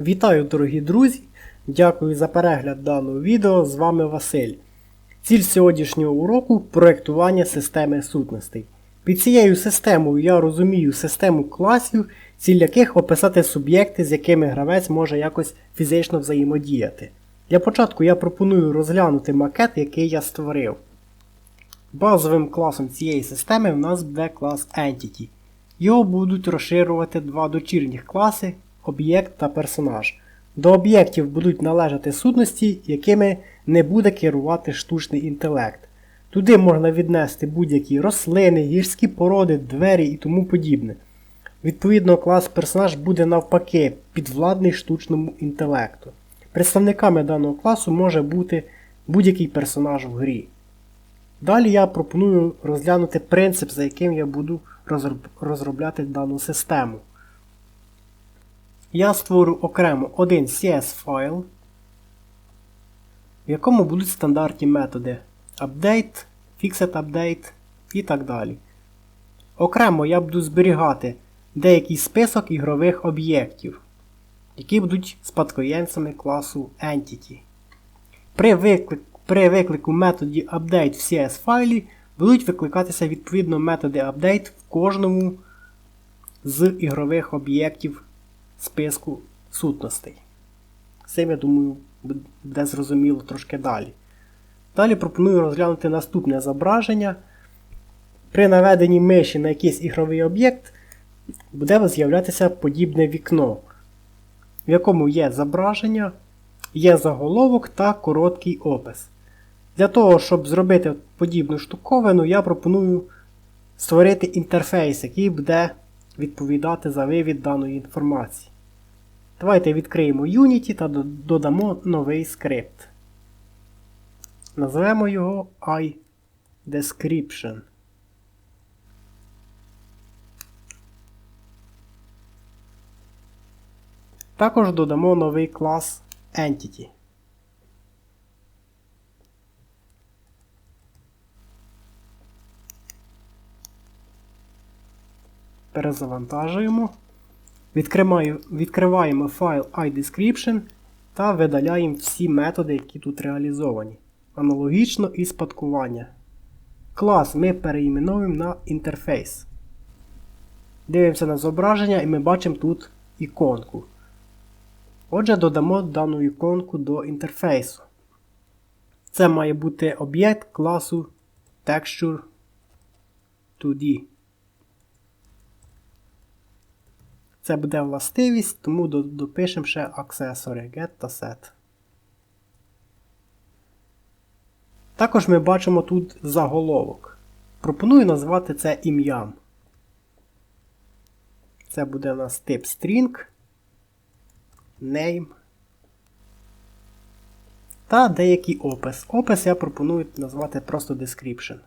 Вітаю, дорогі друзі! Дякую за перегляд даного відео. З вами Василь. Ціль сьогоднішнього уроку проєктування системи сутностей. Під цією системою я розумію систему класів, ціль яких описати суб'єкти, з якими гравець може якось фізично взаємодіяти. Для початку я пропоную розглянути макет, який я створив. Базовим класом цієї системи в нас буде клас Entity. Його будуть розширювати два дочірніх класи об'єкт та персонаж. До об'єктів будуть належати сутності, якими не буде керувати штучний інтелект. Туди можна віднести будь-які рослини, гірські породи, двері і тому подібне. Відповідно, клас персонаж буде навпаки підвладний штучному інтелекту. Представниками даного класу може бути будь-який персонаж в грі. Далі я пропоную розглянути принцип, за яким я буду розробляти дану систему. Я створю окремо один CS файл, в якому будуть стандартні методи update, fixed update і так далі. Окремо я буду зберігати деякий список ігрових об'єктів, які будуть спадкоємцями класу Entity. При, виклик, при виклику методі update в CS файлі будуть викликатися відповідно методи update в кожному з ігрових об'єктів списку сутностей. Цим, я думаю, буде зрозуміло трошки далі. Далі пропоную розглянути наступне зображення. При наведенні миші на якийсь ігровий об'єкт буде з'являтися подібне вікно, в якому є зображення, є заголовок та короткий опис. Для того, щоб зробити подібну штуковину, я пропоную створити інтерфейс, який буде відповідати за вивід даної інформації. Давайте відкриємо Unity та додамо новий скрипт. Назвемо його iDescription. Також додамо новий клас Entity. Перезавантажуємо. Відкриваємо файл iDescription та видаляємо всі методи, які тут реалізовані. Аналогічно і спадкування. Клас ми переіменуємо на інтерфейс. Дивимося на зображення і ми бачимо тут іконку. Отже, додамо дану іконку до інтерфейсу. Це має бути об'єкт класу Texture 2D. Це буде властивість, тому допишемо ще аксесори get та set. Також ми бачимо тут заголовок. Пропоную назвати це ім'ям. Це буде у нас тип string, name та деякий опис. Опис я пропоную назвати просто description.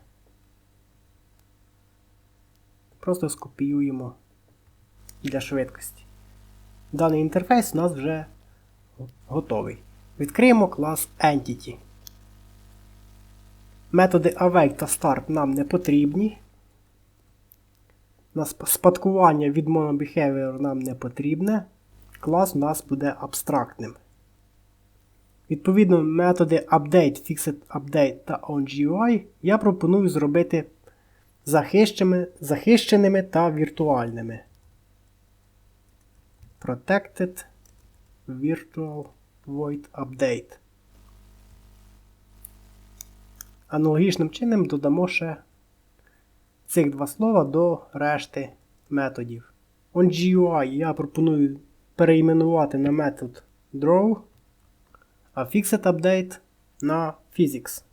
Просто скопіюємо для швидкості. Даний інтерфейс у нас вже готовий. Відкриємо клас Entity. Методи awake та start нам не потрібні. Спадкування від monobehavior нам не потрібне. Клас у нас буде абстрактним. Відповідно, методи update, fixed update та onGUI я пропоную зробити захищеними, захищеними та віртуальними. Protected Virtual Void Update. Аналогічним чином додамо ще цих два слова до решти методів. OnGUI я пропоную переіменувати на метод draw, а Fixed Update на Physics.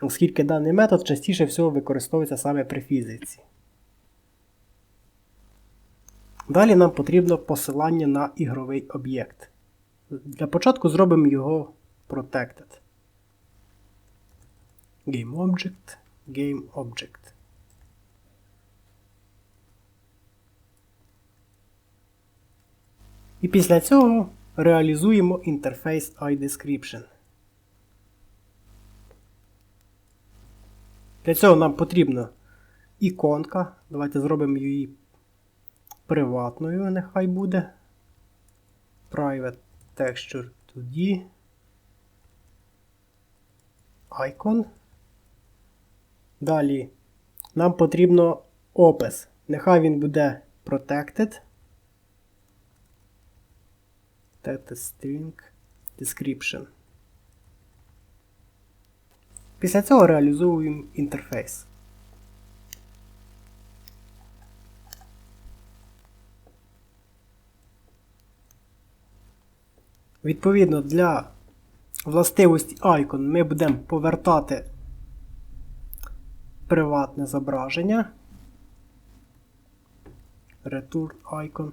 Оскільки даний метод частіше всього використовується саме при фізиці. Далі нам потрібно посилання на ігровий об'єкт. Для початку зробимо його Protected. GameObject, GameObject. І після цього реалізуємо інтерфейс iDescription. Для цього нам потрібна іконка. Давайте зробимо її приватною, нехай буде. Private Texture 2D. Icon. Далі нам потрібно опис. Нехай він буде protected. Protected string description. Після цього реалізовуємо інтерфейс. Відповідно, для властивості Icon ми будемо повертати приватне зображення. Return Icon.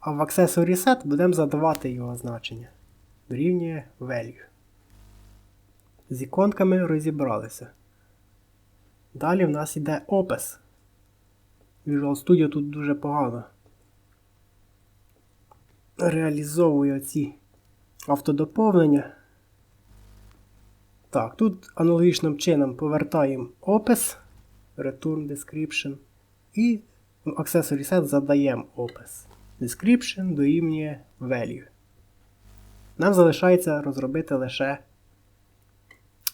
А в Accessory Set будемо задавати його значення. Дорівнює value. З іконками розібралися. Далі в нас йде опис. Visual Studio тут дуже погано. Реалізовує ці автодоповнення. Так, тут аналогічним чином повертаємо опис, Return Description і в Accessory Set задаємо опис. Description дорівнює value. Нам залишається розробити лише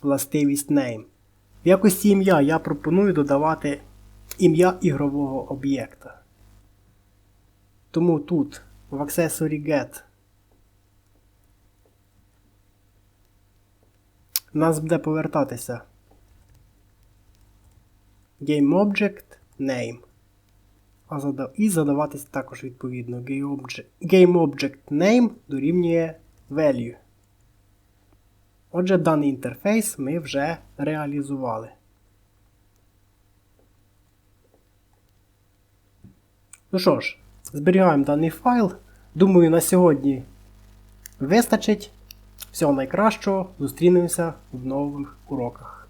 властивість name. В якості ім'я я пропоную додавати ім'я ігрового об'єкта. Тому тут в Accessory Get нас буде повертатися GameObject Name. А зада- І задаватися також відповідно GameObject Name дорівнює value. Отже, даний інтерфейс ми вже реалізували. Ну що ж, зберігаємо даний файл. Думаю, на сьогодні вистачить. Всього найкращого. Зустрінемося в нових уроках.